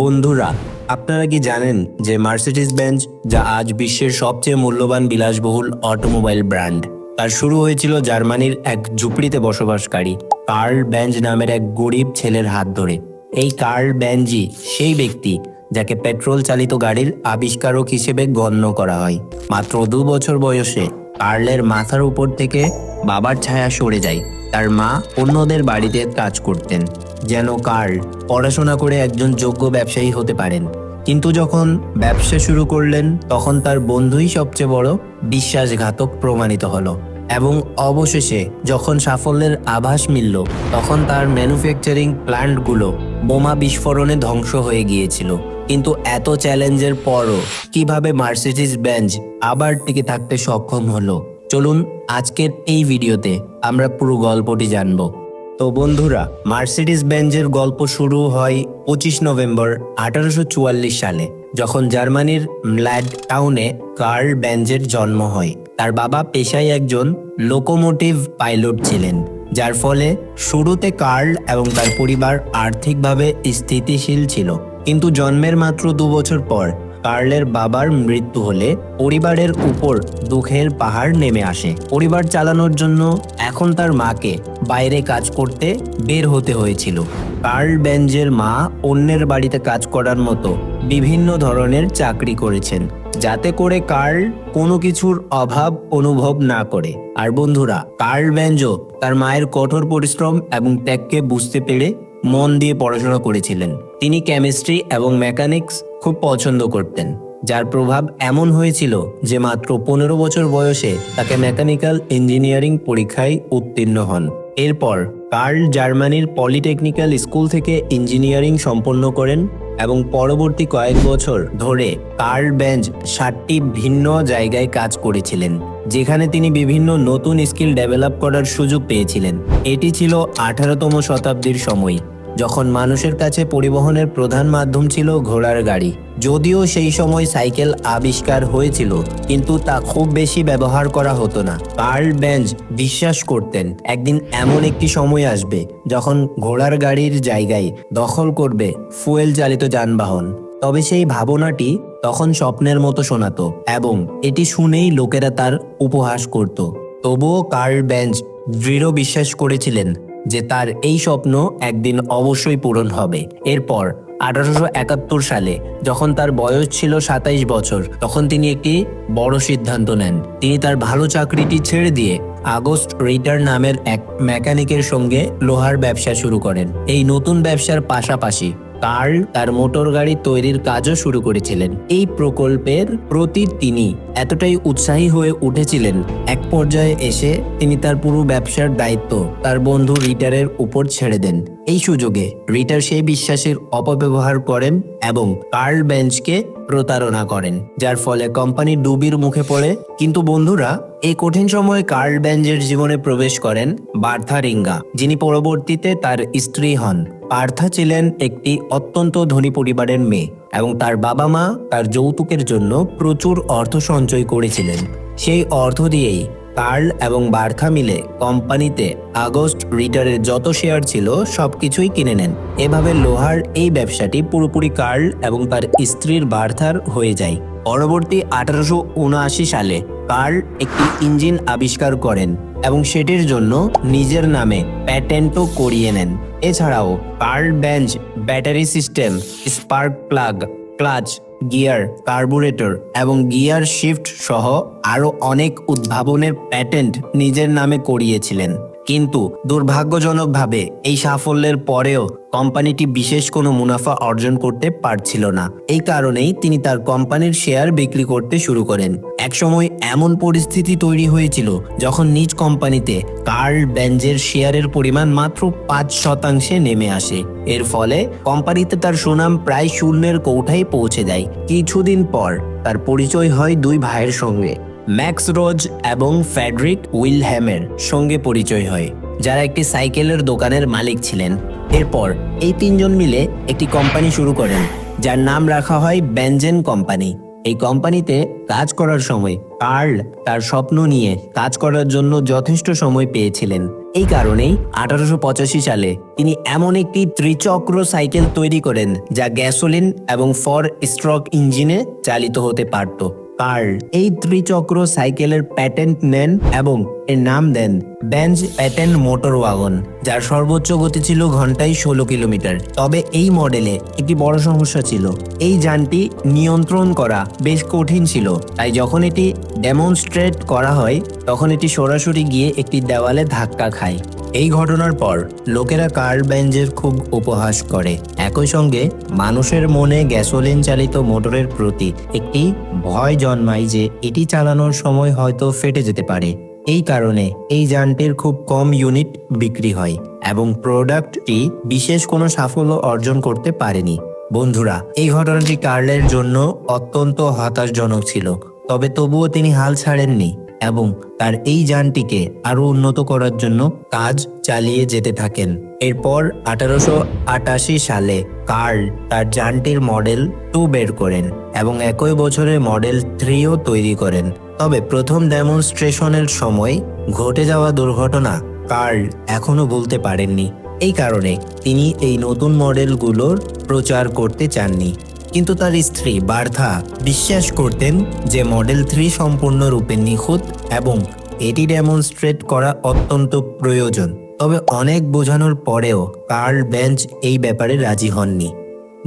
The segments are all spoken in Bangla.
বন্ধুরা, আপনারা কি জানেন যে মার্সিডিজ বেঞ্চ যা আজ বিশ্বের সবচেয়ে মূল্যবান বিলাসবহুল অটোমোবাইল ব্র্যান্ড? তার শুরু হয়েছিল জার্মানির এক ঝুপড়িতে বসবাসকারী কার্ল বেঞ্জ নামের এক গরিব ছেলের হাত ধরে। এই কার্ল বেঞ্জই সেই ব্যক্তি যাকে পেট্রোল চালিত গাড়ির আবিষ্কারক হিসেবে গণ্য করা হয়। মাত্র দু বছর বয়সে কার্লের মাথার উপর থেকে বাবার ছায়া সরে যায়। তার মা অন্যদের বাড়িতে কাজ করতেন। যেন কার্ল পড়াশোনা করে একজন যোগ্য ব্যবসায়ী হতে পারেন। কিন্তু যখন ব্যবসা শুরু করলেন, তখন তার বন্ধুই সবচেয়ে বড় বিশ্বাসঘাতক প্রমাণিত হলো এবং অবশেষে যখন সাফল্যের আভাস মিলল, তখন তার ম্যানুফ্যাকচারিং প্ল্যান্টগুলো বোমা বিস্ফোরণে ধ্বংস হয়ে গিয়েছিল। কিন্তু এত চ্যালেঞ্জের পরও কীভাবে মার্সিডিজ বেঞ্জ আবার টিকে থাকতে সক্ষম হলো, চলুন আজকের এই ভিডিওতে আমরা পুরো গল্পটি জানব। তো বন্ধুরা মার্সিডিস বেঞ্জের গল্প শুরু হয় পঁচিশ নভেম্বর আঠারোশো চুয়াল্লিশ সালে, যখন জার্মানির ম্ল্যাড টাউনে কার্ল বেঞ্জের জন্ম হয়। তার বাবা পেশায় একজন লোকোমোটিভ পাইলট ছিলেন, যার ফলে শুরুতে কার্ল এবং তার পরিবার আর্থিকভাবে স্থিতিশীল ছিল। কিন্তু জন্মের মাত্র দু বছর পর কার্লের বাবার মৃত্যু হলে পরিবারের উপর দুঃখের পাহাড় নেমে আসে। পরিবার চালানোর জন্য এখন তার মাকে বাইরে কাজ করতে বের হতে হয়েছিল। কার্ল বেঞ্জের মা অন্যের বাড়িতে কাজ করার মতো বিভিন্ন ধরনের চাকরি করেছেন, যাতে করে কার্ল কোনো কিছুর অভাব অনুভব না করে। আর বন্ধুরা, কার্ল বেঞ্জো তার মায়ের কঠোর পরিশ্রম এবং ত্যাগকে বুঝতে পেরে মন দিয়ে পড়াশোনা করেছিলেন। তিনি কেমিস্ট্রি এবং মেকানিক্স খুব পছন্দ করতেন, যার প্রভাব এমন হয়েছিল যে মাত্র পনেরো বছর বয়সে তাকে মেকানিক্যাল ইঞ্জিনিয়ারিং পরীক্ষায় উত্তীর্ণ হন। এরপর কার্ল জার্মানির পলিটেকনিক্যাল স্কুল থেকে ইঞ্জিনিয়ারিং সম্পন্ন করেন এবং পরবর্তী কয়েক বছর ধরে কার্ল বেঞ্জ ষাটটি ভিন্ন জায়গায় কাজ করেছিলেন, যেখানে তিনি বিভিন্ন নতুন স্কিল ডেভেলপ করার সুযোগ পেয়েছিলেন। এটি ছিল আঠারোতম শতাব্দীর সময়। যখন মানুষের কাছে পরিবহনের প্রধান মাধ্যম ছিল ঘোড়ার গাড়ি। যদিও সেই সময় সাইকেল আবিষ্কার হয়েছিল, কিন্তু তা খুব বেশি ব্যবহার করা হতো না। কার্ল বেঞ্জ বিশ্বাস করতেন, একদিন এমন একটি সময় আসবে যখন ঘোড়ার গাড়ির জায়গায় দখল করবে ফুয়েল চালিত যানবাহন। তবে সেই ভাবনাটি তখন স্বপ্নের মতো শোনাতো এবং এটি শুনেই লোকেরা তার উপহাস করত। তবুও কার্ল বেঞ্জ দৃঢ় বিশ্বাস করেছিলেন যে তার এই স্বপ্ন একদিন অবশ্যই পূরণ হবে। এরপর, আঠারোশো একাত্তর সালে, যখন তার বয়স ছিল সাতাইশ বছর, তখন তিনি একটি বড় সিদ্ধান্ত নেন। তিনি তার ভালো চাকরিটি ছেড়ে দিয়ে আগস্ট রিটার নামের এক মেকানিকের সঙ্গে লোহার ব্যবসা শুরু করেন। এই নতুন ব্যবসার পাশাপাশি কার্ল তার মোটর গাড়ি তৈরির কাজও শুরু করেছিলেন। এই প্রকল্পের প্রতি তিনি। এতটাই উৎসাহী হয়ে উঠেছিলেন। এক পর্যায়ে এসে তিনি তার পুরো ব্যবসার দায়িত্ব তার বন্ধু রিটারের উপর ছেড়ে দেন। এই সুযোগে রিটার সেই বিশ্বাসের অপব্যবহার করেন এবং কার্ল বেঞ্চকে প্রতারণা করেন, যার ফলে কোম্পানি ডুবির মুখে পড়ে। কিন্তু বন্ধুরা এই কঠিন সময়ে কার্ল বেঞ্জের জীবনে প্রবেশ করেন বার্থা রিঙ্গা, যিনি পরবর্তীতে তার স্ত্রী হন। পার্থা ছিলেন একটি অত্যন্ত ধনী পরিবারের মেয়ে এবং তার বাবা মা তার যৌতুকের জন্য প্রচুর অর্থ সঞ্চয় করেছিলেন। সেই অর্থ দিয়েই কার্ল এবং বার্থা মিলে কোম্পানিতে আগস্ট রিটারের যত শেয়ার ছিল সবকিছুই কিনে নেন। এভাবে লোহার এই ব্যবসাটি পুরোপুরি কার্ল এবং তার স্ত্রীর বার্থার হয়ে যায়। পরবর্তী আঠারোশো উনআশি সালে কার্ল একটি ইঞ্জিন আবিষ্কার করেন। এবং সেটির জন্য নিজের নামে প্যাটেন্টও করিয়ে নেন। এছাড়াও pearl bench battery system spark plug clutch gear carburettor এবং গিয়ার শিফট সহ আরও অনেক উদ্ভাবনের প্যাটেন্ট নিজের নামে করিয়েছিলেন। কিন্তু দুর্ভাগ্যজনকভাবে এই সাফল্যের পরেও কোম্পানিটি বিশেষ কোনো মুনাফা অর্জন করতে পারছিল না। এই কারণেই তিনি তার কোম্পানির শেয়ার বিক্রি করতে শুরু করেন। একসময় এমন পরিস্থিতি তৈরি হয়েছিল যখন নিজ কোম্পানিতে কার্ল বেঞ্জের শেয়ারের পরিমাণ মাত্র পাঁচ শতাংশে নেমে আসে। এর ফলে কোম্পানিতে তার সুনাম প্রায় শূন্যের কৌঠায় পৌঁছে দেয়। কিছুদিন পর তার পরিচয় হয় দুই ভাইয়ের সঙ্গে। ম্যাক্স রোজ এবং ফ্যাডরিক উইলহ্যামের সঙ্গে পরিচয় হয়, যারা একটি সাইকেলের দোকানের মালিক ছিলেন। এরপর এই তিনজন মিলে একটি কোম্পানি শুরু করেন, যার নাম রাখা হয় বেঞ্জেন কোম্পানি। এই কোম্পানিতে কাজ করার সময় কার্ল তার স্বপ্ন নিয়ে কাজ করার জন্য যথেষ্ট সময় পেয়েছিলেন। এই কারণেই আঠারোশো পঁচাশি সালে তিনি এমন একটি ত্রিচক্র সাইকেল তৈরি করেন, যা গ্যাসোলিন এবং ফর স্ট্রক ইঞ্জিনে চালিত হতে পারত। কার্ল। এই ত্রিচক্র সাইকেলের প্যাটেন্ট নেন এবং এর নাম দেন বেঞ্জ প্যাটেন্ট মোটর ওয়াগন, যার সর্বোচ্চ গতি ছিল ঘন্টায় ষোলো কিলোমিটার। তবে এই মডেলে একটি বড় সমস্যা ছিল। এই যানটি নিয়ন্ত্রণ করা বেশ কঠিন ছিল, তাই যখন এটি ডেমনস্ট্রেট করা হয়, তখন এটি সরাসরি গিয়ে একটি দেওয়ালে ধাক্কা খায়। এই ঘটনার পর লোকেরা কার্ল বেঞ্জের খুব উপহাস করে। একই সঙ্গে মানুষের মনে গ্যাসোলিন চালিত মোটরের প্রতি একটি ভয় জন্মায় যে এটি চালানোর সময় হয়তো ফেটে যেতে পারে। এই কারণে এই যানটির খুব কম ইউনিট বিক্রি হয় এবং প্রোডাক্টটি বিশেষ কোনো সাফল্য অর্জন করতে পারেনি। বন্ধুরা, এই ঘটনাটি কার্লের জন্য অত্যন্ত হতাশজনক ছিল, তবে তবুও তিনি হাল ছাড়েননি। এবং তার এই যানটিকে আরও উন্নত করার জন্য কাজ চালিয়ে যেতে থাকেন। এরপর আঠারোশো আটাশি সালে কার্ল তার যানটির মডেল টু বের করেন এবং একই বছরে মডেল থ্রিও তৈরি করেন। তবে প্রথম ডেমনস্ট্রেশনের সময় ঘটে যাওয়া দুর্ঘটনা কার্ল এখনও বলতে পারেননি। এই কারণে তিনি এই নতুন মডেলগুলোর প্রচার করতে চাননি। কিন্তু তার স্ত্রী বার্থা বিশ্বাস করতেন যে মডেল থ্রি সম্পূর্ণরূপে নিখুঁত এবং এটি ডেমনস্ট্রেট করা অত্যন্ত প্রয়োজন। তবে অনেক বোঝানোর পরেও কার্ল বেঞ্চ এই ব্যাপারে রাজি হননি।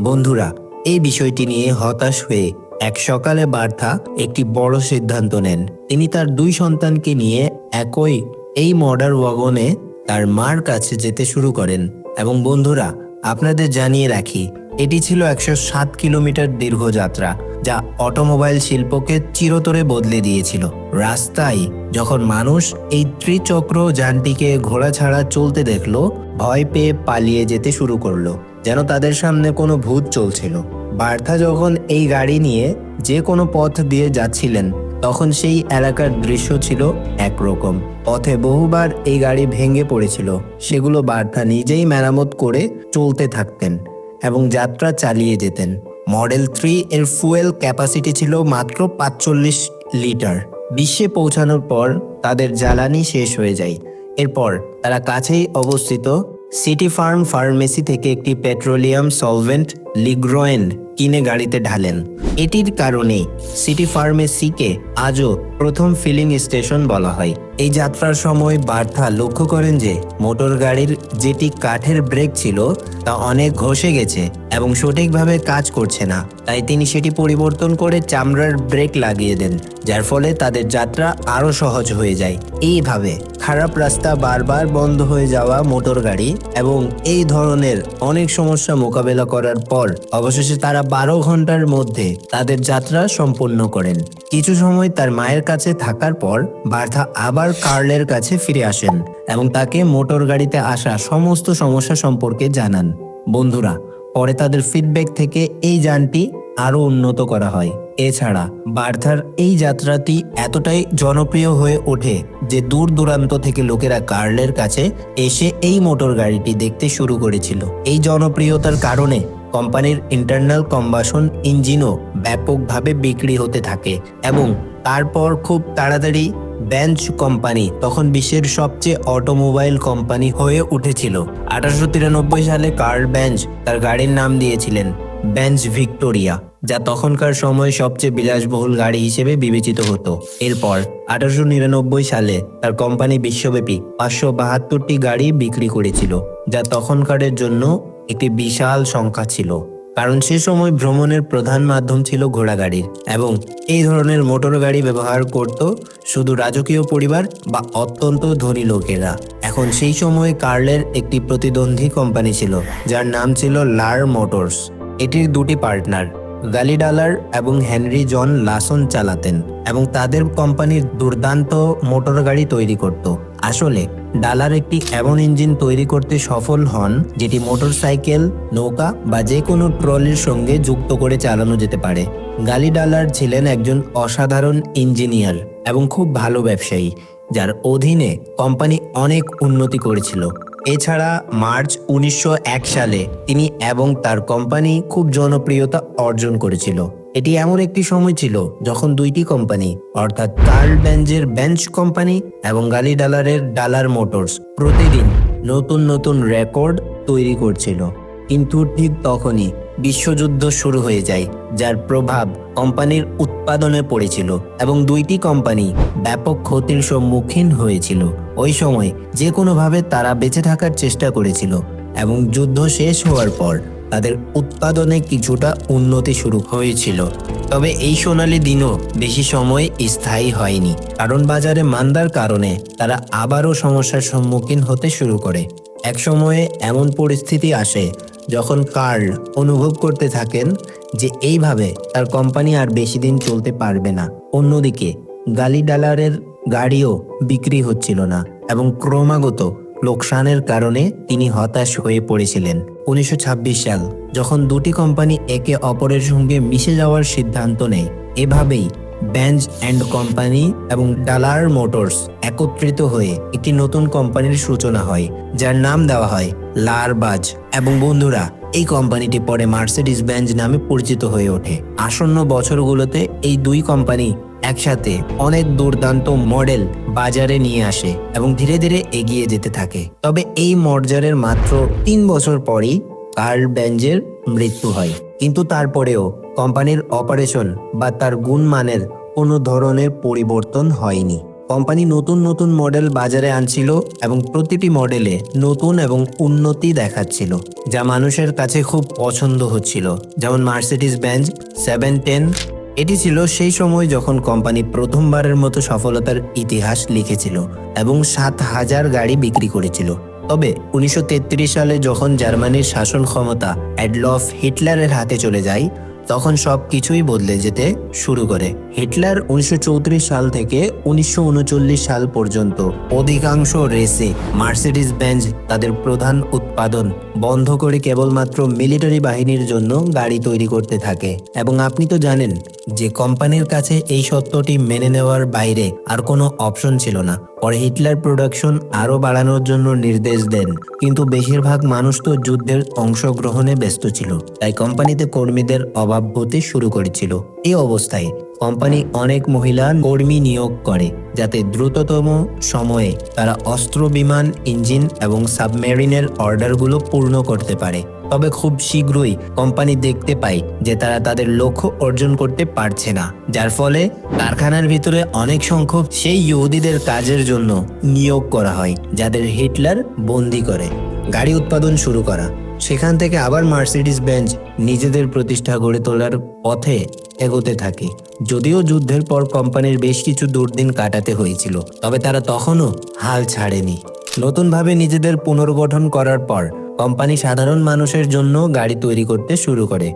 বন্ধুরা, এই বিষয়টি নিয়ে হতাশ হয়ে এক সকালে বার্থা একটি বড় সিদ্ধান্ত নেন। তিনি তার দুই সন্তানকে নিয়ে একই এই মডার ওয়াগনে তার মার কাছে যেতে শুরু করেন। এবং বন্ধুরা, আপনাদের জানিয়ে রাখি এটি ছিল একশো সাত কিলোমিটার দীর্ঘ যাত্রা, যা অটোমোবাইল শিল্পকে চিরতরে বদলে দিয়েছিল। রাস্তায় যখন মানুষ এই ত্রিচক্র যানটিকে ঘোড়া ছাড়া চলতে দেখল, ভয় পেয়ে পালিয়ে যেতে শুরু করল, যেন তাদের সামনে কোনো ভূত চলছিল। বার্থা যখন এই গাড়ি নিয়ে যে কোনো পথ দিয়ে যাচ্ছিলেন, তখন সেই এলাকার দৃশ্য ছিল একরকম। পথে বহুবার এই গাড়ি ভেঙে পড়েছিল। সেগুলো বার্থা নিজেই মেরামত করে চলতে থাকতেন। এবং যাত্রা চালিয়ে যেতেন। মডেল থ্রি এর ফুয়েল ক্যাপাসিটি ছিল মাত্র পাঁচচল্লিশ লিটার। বিশ্বে পৌঁছানোর পর তাদের জ্বালানি শেষ হয়ে যায়। এরপর তারা কাছেই অবস্থিত সিটি ফার্ম ফার্মেসি থেকে একটি পেট্রোলিয়াম সলভেন্ট লিগ্রোয়েন কিনে গাড়িতে ঢালেন। এটির কারণে সিটি ফার্মেসিকে আজও প্রথম ফিলিং স্টেশন বলা হয়। এই যাত্রার সময় বার্থা লক্ষ্য করেন যে, মোটর গাড়ির যেটি কাঠের ব্রেক ছিল, তা অনেক ঘষে গেছে এবং সঠিকভাবে কাজ করছে না। তাই তিনি সেটি পরিবর্তন করে চামড়ার ব্রেক লাগিয়ে দেন, যার ফলে তাদের যাত্রা আরও সহজ হয়ে যায়। এইভাবে খারাপ রাস্তা বারবার বন্ধ হয়ে যাওয়া মোটর গাড়ি এবং এই ধরনের অনেক সমস্যা মোকাবেলা করার পর অবশেষে তারা বারো ঘণ্টার মধ্যে তাদের যাত্রা সম্পূর্ণ করেন। কিছু সময় তার মায়ের কাছে থাকার পর বার্থা আবার কার্লের কাছে ফিরে আসেন এবং তাকে মোটর গাড়িতে আসা সমস্ত সমস্যা সম্পর্কে জানান। বন্ধুরা, পরে তাদের ফিডব্যাক থেকে এই যানটি আরও উন্নত করা হয়। এছাড়া বার্থার এই যাত্রাটি এতটাই জনপ্রিয় হয়ে ওঠে যে দূর দূরান্ত থেকে লোকেরা কার্লের কাছে এসে এই মোটর গাড়িটি দেখতে শুরু করেছিল। এই জনপ্রিয়তার কারণে কোম্পানির ইন্টারনাল কম্বাসন ইঞ্জিনও ব্যাপকভাবে বিক্রি হতে থাকে এবং তারপর খুব তাড়াতাড়ি বেঞ্চ কোম্পানি তখন বিশ্বের সবচেয়ে অটোমোবাইল কোম্পানি হয়ে উঠেছিল। আঠারোশো তিরানব্বই সালে কার্ল বেঞ্চ তার গাড়ির নাম দিয়েছিলেন বেঞ্চ ভিক্টোরিয়া, যা তখনকার সময় সবচেয়ে বিলাসবহুল গাড়ি হিসেবে বিবেচিত হতো। এরপর আঠারোশো নিরানব্বই সালে তার কোম্পানি বিশ্বব্যাপী পাঁচশো বাহাত্তরটি গাড়ি বিক্রি করেছিল, যা তখনকারের জন্য একটি বিশাল সংখ্যা ছিল, কারণ সে সময় ভ্রমণের প্রধান মাধ্যম ছিল ঘোড়াগাড়ির এবং এই ধরনের মোটর গাড়ি ব্যবহার করত শুধু রাজকীয় পরিবার বা অত্যন্ত ধনী লোকেরা। এখন সেই সময় কার্লের একটি প্রতিদ্বন্দ্বী কোম্পানি ছিল, যার নাম ছিল লার মোটরস। এটির দুটি পার্টনার, গালিডালার এবং হেনরি জন লাসন চালাতেন এবং তাদের কোম্পানির দুর্দান্ত মোটর গাড়ি তৈরি করত। আসলে ডালার একটি এমন ইঞ্জিন তৈরি করতে সফল হন, যেটি মোটরসাইকেল, নৌকা বা যে কোনো ট্রলির সঙ্গে যুক্ত করে চালানো যেতে পারে। গালি ডালার ছিলেন একজন অসাধারণ ইঞ্জিনিয়ার এবং খুব ভালো ব্যবসায়ী, যার অধীনে কোম্পানি অনেক উন্নতি করেছিল। এছাড়া মার্চ উনিশশো এক সালে তিনি এবং তার কোম্পানি খুব জনপ্রিয়তা অর্জন করেছিল। এটি এমন একটি সময় ছিল যখন দুইটি কোম্পানি, অর্থাৎ কার্ল বেঞ্জের বেঞ্চ কোম্পানি এবং গালি ডালারের ডালার মোটরস, প্রতিদিন নতুন নতুন রেকর্ড তৈরি করছিল। কিন্তু ঠিক তখনই বিশ্বযুদ্ধ শুরু হয়ে যায়, যার প্রভাব কোম্পানির উৎপাদনে পড়েছিল এবং দুইটি কোম্পানি ব্যাপক ক্ষতির সম্মুখীন হয়েছিল। ওই সময় যে কোনোভাবে তারা বেঁচে থাকার চেষ্টা করেছিল এবং যুদ্ধ শেষ হওয়ার পর তাদের উৎপাদনে কিছুটা উন্নতি শুরু হয়েছিল। তবে এই সোনালী দিনও বেশি সময় স্থায়ী হয়নি। কারণ বাজারে মান্দার কারণে তারা আবারও সমস্যার সম্মুখীন হতে শুরু করে। এক সময়ে এমন পরিস্থিতি আসে যখন কার্ল অনুভব করতে থাকেন যে এইভাবে তার কোম্পানি আর বেশি দিন চলতে পারবে না। অন্যদিকে গালি ডালারের গাড়িও বিক্রি হচ্ছিল না এবং ক্রমাগত লোকসানের কারণে তিনি হতাশ হয়ে পড়েছিলেন। উনিশশো ছাব্বিশ সাল, যখন দুটি কোম্পানি একে অপরের সঙ্গে মিশে যাওয়ার সিদ্ধান্ত নেয়, এভাবেই ব্যাঞ্জ অ্যান্ড কোম্পানি এবং ডালার মোটরস একত্রিত হয়ে একটি নতুন কোম্পানির সূচনা হয়, যার নাম দেওয়া হয় লারবাজ এবং বন্ধুরা, এই কোম্পানিটি পরে মার্সিডিস বেঞ্জ নামে পরিচিত হয়ে ওঠে। আসন্ন বছরগুলোতে এই দুই কোম্পানি একসাথে অনেক দুর্দান্ত মডেল বাজারে নিয়ে আসে এবং ধীরে ধীরে এগিয়ে যেতে থাকে। তবে এই মর্যারের মাত্র তিন বছর পরই কার্ল ব্যাঞ্জের মৃত্যু হয়। কিন্তু তারপরেও কোম্পানির অপারেশন বা তার গুণমানের কোনো ধরনের পরিবর্তন হয়নি। কোম্পানি নতুন নতুন মডেল বাজারে আনছিল এবং প্রতিটি মডেলে নতুন এবং উন্নতি দেখাচ্ছিল, যা মানুষের কাছে খুব পছন্দ হচ্ছিল। যেমন মার্সিডিস বেঞ্জ সেভেন টেন এটি ছিল সেই সময় যখন কোম্পানি প্রথমবারের মতো সফলতার ইতিহাস লিখেছিল এবং সাত হাজার গাড়ি বিক্রি করেছিল। তবে উনিশশো তেত্রিশ সালে যখন জার্মানির শাসন ক্ষমতা অ্যাডলফ হিটলারের হাতে চলে যায়, তখন সব কিছুই বদলে যেতে শুরু করে। হিটলার উনিশশো চৌত্রিশ সাল থেকে উনিশশো উনচল্লিশ সাল পর্যন্ত অধিকাংশ রেসে মার্সিডিস বেঞ্জ তাদের প্রধান উৎপাদন বন্ধ করে কেবলমাত্র মিলিটারি বাহিনীর জন্য গাড়ি তৈরি করতে থাকে। এবং আপনি তো জানেন যে কোম্পানির কাছে এই সত্যটি মেনে নেওয়ার বাইরে আর কোনো অপশন ছিল না। পরে হিটলার প্রোডাকশন আরও বাড়ানোর জন্য নির্দেশ দেন। কিন্তু বেশিরভাগ মানুষ তো যুদ্ধের অংশগ্রহণে ব্যস্ত ছিল, তাই কোম্পানিতে কর্মীদের অভাব হতে শুরু করেছিল। এই অবস্থায় কোম্পানি অনেক মহিলা কর্মী নিয়োগ করে, যাতে দ্রুততম সময়ে তারা অস্ত্র, বিমান, ইঞ্জিন এবং সাবমেরিনের অর্ডারগুলো পূর্ণ করতে পারে। তবে খুব শীঘ্রই কোম্পানি দেখতে পায় যে তারা তাদের লক্ষ্য অর্জন করতে পারছে না। যার ফলে কারখানার ভিতরে অনেক সংখ্যক সেই ইহুদিদের কাজের জন্য নিয়োগ করা হয়, যাদের হিটলার বন্দি করে। গাড়ি উৎপাদন শুরু করা। সেখান থেকে আবার মার্সিডিস বেঞ্জ নিজেদের প্রতিষ্ঠা গড়ে তোলার পথে এগোতে থাকে। যদিও যুদ্ধের পর কোম্পানির বেশ কিছু দুর্দিন কাটাতে হয়েছিল, তবে তারা তখনও হাল ছাড়েনি। নতুনভাবে নিজেদের পুনর্গঠন করার পর কোম্পানি সাধারণ মানুষের জন্য গাড়ি তৈরি করতে শুরু করে,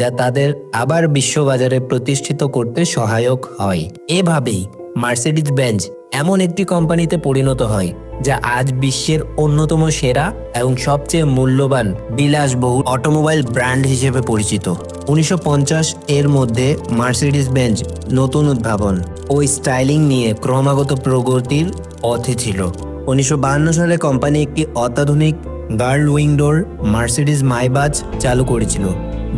যা তাদের আবার বিশ্ববাজারে প্রতিষ্ঠিত করতে সহায়ক হয়। এভাবেই মার্সিডিজ বেঞ্জ এমন একটি কোম্পানিতে পরিণত হয়, যা আজ বিশ্বের অন্যতম সেরা এবং সবচেয়ে মূল্যবান বিলাসবহুল অটোমোবাইল ব্র্যান্ড হিসেবে পরিচিত। উনিশশো পঞ্চাশ এর মধ্যে মার্সিডিস বেঞ্জ নতুন উদ্ভাবন ও স্টাইলিং নিয়ে ক্রমাগত প্রগতির পথে ছিল। উনিশশো সালে কোম্পানি একটি অত্যাধুনিক গার্ল উইংডোর মার্সিডিস মাইবাজ চালু করেছিল,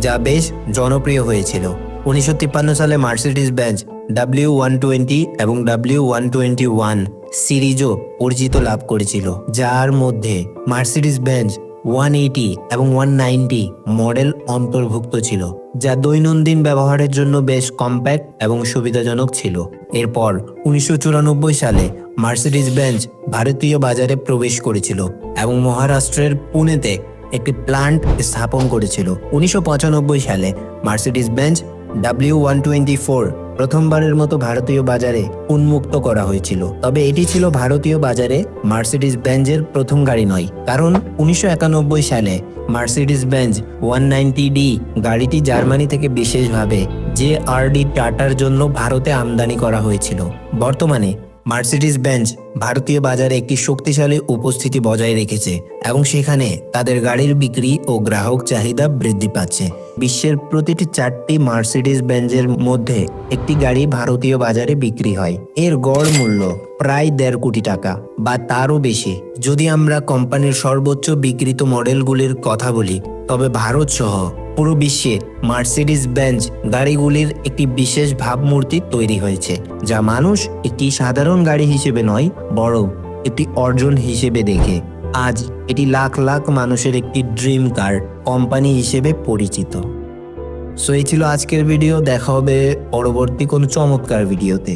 যা বেশ জনপ্রিয় হয়েছিল। উনিশশো সালে Mercedes Benz W one twenty এবং ডাব্লিউ ওয়ান টোয়েন্টি ওয়ান সিরিজও পরিচিত লাভ করেছিল, যার মধ্যে মার্সিডিস বেঞ্জ ওয়ান এইটি এবং ওয়ান নাইনটি মডেল অন্তর্ভুক্ত ছিল, যা দৈনন্দিন ব্যবহারের জন্য বেশ কম্প্যাক্ট এবং সুবিধাজনক ছিল। এরপর উনিশশো চুরানব্বই সালে মার্সিডিস বেঞ্জ ভারতীয় বাজারে প্রবেশ করেছিল এবং মহারাষ্ট্রের পুনেতে একটি প্লান্ট স্থাপন করেছিল উনিশশো পঁচানব্বই সালে। Mercedes Benz W one twenty four প্রথমবারের মতো ভারতীয় বাজারে উন্মুক্ত করা হয়েছিল। তবে এটি ছিল ভারতীয় বাজারে মার্সিডিস বেঞ্জের প্রথম গাড়ি নয়। কারণ উনিশশো একানব্বই সালে মার্সিডিস বেঞ্জ ওয়ান ডি গাড়িটি জার্মানি থেকে বিশেষভাবে জে আর ডি টাটার জন্য ভারতে আমদানি করা হয়েছিল। বর্তমানে মার্সিডিজ বেঞ্চ ভারতীয় বাজারে একটি শক্তিশালী উপস্থিতি বজায় রেখেছে এবং সেখানে তাদের গাড়ির বিক্রি ও গ্রাহক চাহিদা বৃদ্ধি পাচ্ছে। বিশ্বের প্রতিটি চারটি মার্সিডিজ বেঞ্জের মধ্যে একটি গাড়ি ভারতীয় বাজারে বিক্রি হয়। এর গড় মূল্য প্রায় দেড় কোটি টাকা বা তারও বেশি। যদি আমরা কোম্পানির সর্বোচ্চ বিক্রিত মডেলগুলির কথা বলি, তবে ভারত সহ পুরো বিশ্বে মার্সিডিস বেঞ্চ গাড়িগুলির একটি বিশেষ ভাবমূর্তি তৈরি হয়েছে, যা মানুষ একটি সাধারণ গাড়ি হিসেবে নয়, বরং একটি অর্জন হিসেবে দেখে। আজ এটি লাখ লাখ মানুষের একটি ড্রিম কার কোম্পানি হিসেবে পরিচিত। সো এই ছিল আজকের ভিডিও, দেখা হবে পরবর্তী কোনো চমৎকার ভিডিওতে।